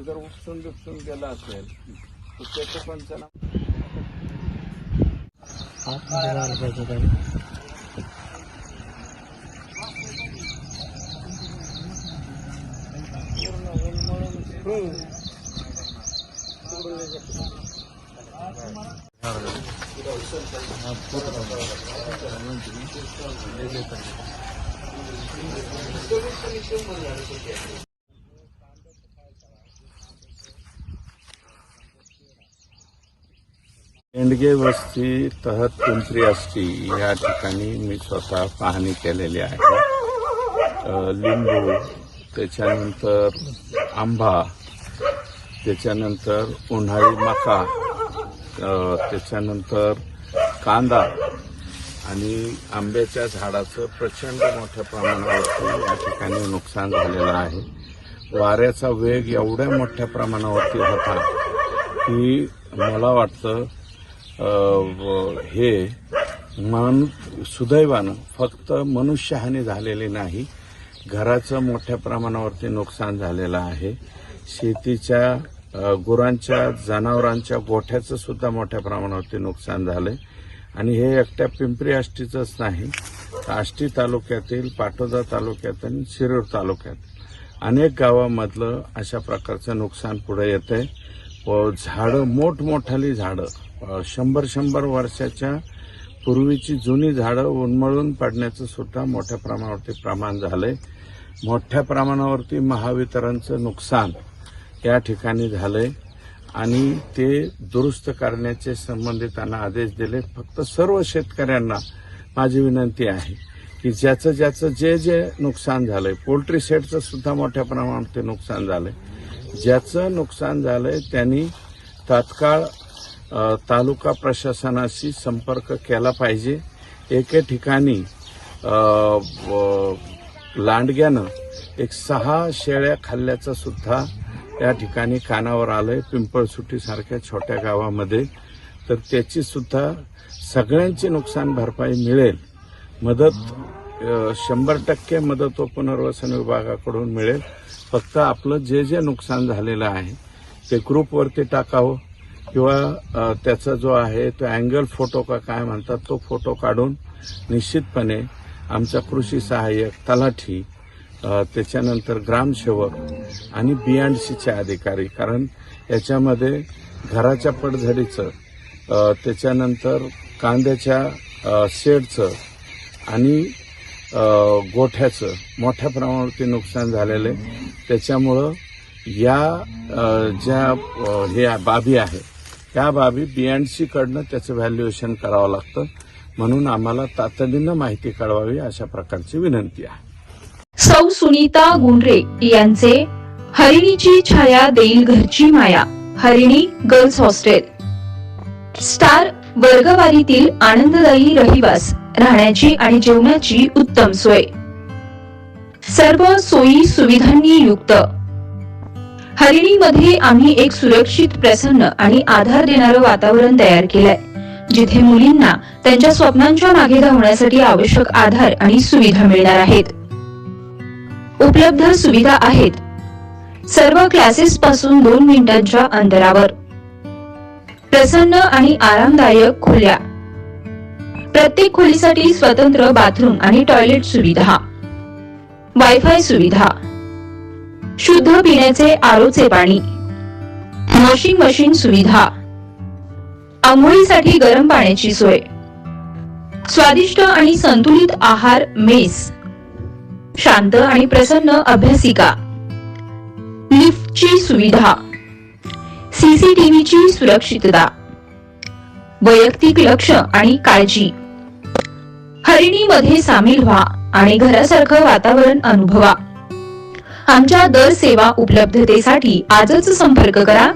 ते जर उपसून बिपसून गेलं असेल तर त्याचं पंचनामा आतमध्ये जायला एंडगे वस्ती तहत पिंपरी आष्टी या ठिकाणी मी स्वतः पाहणी केलेली आहे. लिंबू त्याच्यानंतर आंबा त्याच्यानंतर उन्हाळी मका त्याच्यानंतर कांदा आणि आंब्याच्या झाडाचं प्रचंड मोठ्या प्रमाणावरती या ठिकाणी नुकसान झालेलं आहे. वाऱ्याचा वेग एवढ्या मोठ्या प्रमाणावरती होता की मला वाटतं हे मन सुदैवानं फक्त मनुष्यहानी झालेली नाही घराचं मोठ्या प्रमाणावरती नुकसान झालेलं आहे. शेतीच्या गुरांच्या जनावरांच्या गोठ्याचं सुद्धा मोठ्या प्रमाणावरती नुकसान झालंय. आणि हे एकट्या पिंपरी आष्टीचंच नाही तर आष्टी तालुक्यातील पाटोदा तालुक्यात आणि शिरूर तालुक्यात. अनेक गावामधलं अशा प्रकारचं नुकसान पुढे येतंय. व झाडं मोठमोठाली झाडं शंभर शंभर वर्षाच्या पूर्वीची जुनी झाडं उन्मळून पडण्याचं सुद्धा मोठ्या प्रमाणावरती प्रमाण झालंय. मोठ्या प्रमाणावरती महावितरणचं नुकसान या ठिकाणी झालंय. आणि ते दुरुस्त करण्याचे संबंधितांना आदेश दिले. फक्त सर्व शेतकऱ्यांना माझी विनंती आहे की ज्याचं ज्याचं जे जे नुकसान झालंय पोल्ट्री सेटचं सुद्धा मोठ्या प्रमाणावरती नुकसान झालंय. ज्याचं नुकसान झालंय त्यांनी तात्काळ तालुका प्रशासनाशी संपर्क केला पाहिजे. एके ठिकाणी लांडग्यानं एक सहा शेळ्या खाल्ल्याचं सुद्धा या ठिकाणी कानावर आलंय. आहे पिंपळसुटीसारख्या छोट्या गावामध्ये. तर त्याची सुद्धा सगळ्यांची नुकसान भरपाई मिळेल. मदत शंभर टक्के मदत व पुनर्वसन विभागाकडून मिळेल. फक्त आपलं जे जे नुकसान झालेलं आहे ते ग्रुपवरती टाकावं. किंवा त्याचा जो आहे तो अँगल फोटो का काय म्हणतात तो फोटो काढून निश्चितपणे आमचा कृषी सहाय्यक तलाठी त्याच्यानंतर ग्रामसेवक आणि बीएनडसीचे अधिकारी. कारण याच्यामध्ये घराच्या पडझडीचं त्याच्यानंतर कांद्याच्या शेडचं आणि गोठ्याचं मोठ्या प्रमाणावरती नुकसान झालेलं आहे. त्याच्यामुळं या ज्या हे बाबी आहे त्या बाबी बीएनडसी कडनं त्याचं व्हॅल्युएशन करावं लागतं. म्हणून आम्हाला तातडीनं माहिती कळवावी अशा प्रकारची विनंती आहे. सौ सुनीता गुंडरे यांचे हरिणीची छाया देईल घरची माया हरिणी गर्ल्स हॉस्टेल. स्टार वर्गवारीतील आनंददायी रहिवास राहण्याची आणि जेवणाची उत्तम सोय. सर्व सोयी सुविधांनी युक्त. हरिणीमध्ये आम्ही एक सुरक्षित प्रसन्न आणि आधार देणारं वातावरण तयार केलंय जिथे मुलींना त्यांच्या स्वप्नांच्या मागे धावण्यासाठी आवश्यक आधार आणि सुविधा मिळणार आहेत. उपलब्ध सुविधा आहेत. सर्व क्लासेस पासून दोन मिनिटांच्या अंतरावर. प्रसन्न आणि आरामदायक खोल्या. प्रत्येक खोलीसाठी स्वतंत्र बाथरूम आणि टॉयलेट सुविधा. वायफाय सुविधा. शुद्ध पिण्याचे आरोचे पाणी. वॉशिंग मशीन सुविधा. आंघोळीसाठी गरम पाण्याची सोय. स्वादिष्ट आणि संतुलित आहार मेस. शांत आणि प्रसन्न अभ्यासिका. लिफ्टची सुविधा. सीसीटीव्हीची सुरक्षितता. वैयक्तिक लक्ष आणि काळजी. हरिणीमध्ये सामील व्हा आणि घरासारखं वातावरण अनुभवा. आमच्या दर सेवा उपलब्धतेसाठी आजच संपर्क करा.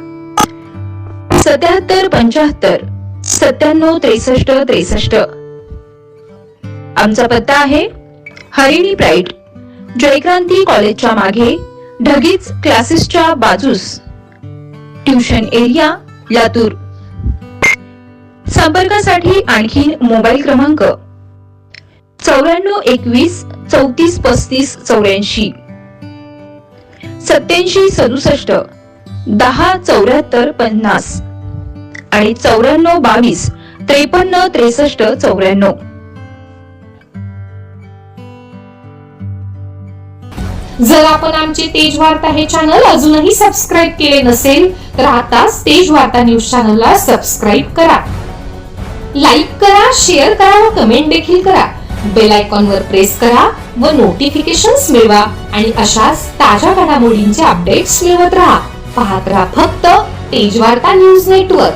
सत्याहत्तर पंच्याहत्तर सत्त्याण्णव त्रेसष्ट त्रेसष्ट. आमचा पत्ता आहे हरिणी प्राईड जयक्रांती कॉलेजच्या मागे ढगीच क्लासेसच्या बाजूस. Tuition area Latur. संपर्कासाठी आणखीन मोबाईल क्रमांक चौऱ्याण्णव एकवीस चौतीस पस्तीस चौऱ्याऐंशी. सत्याऐंशी सदुसष्ट दहा चौऱ्याहत्तर पन्नास आणि चौऱ्याण्णव बावीस त्रेपन्न त्रेसष्ट चौऱ्याण्णव. जर आपण आमचे तेज वार्ता हे चॅनल अजूनही सबस्क्राईब केले नसेल तर आताच तेज वार्ता न्यूज चॅनलला सबस्क्राईब करा. लाईक करा शेअर करा व कमेंट देखील करा. बेल आयकॉन वर प्रेस करा व नोटिफिकेशन्स मिळवा आणि अशाच ताज्या घडामोडींचे अपडेट्स मिळवत राहा. पाहत राहा फक्त तेजवार्ता न्यूज नेटवर्क.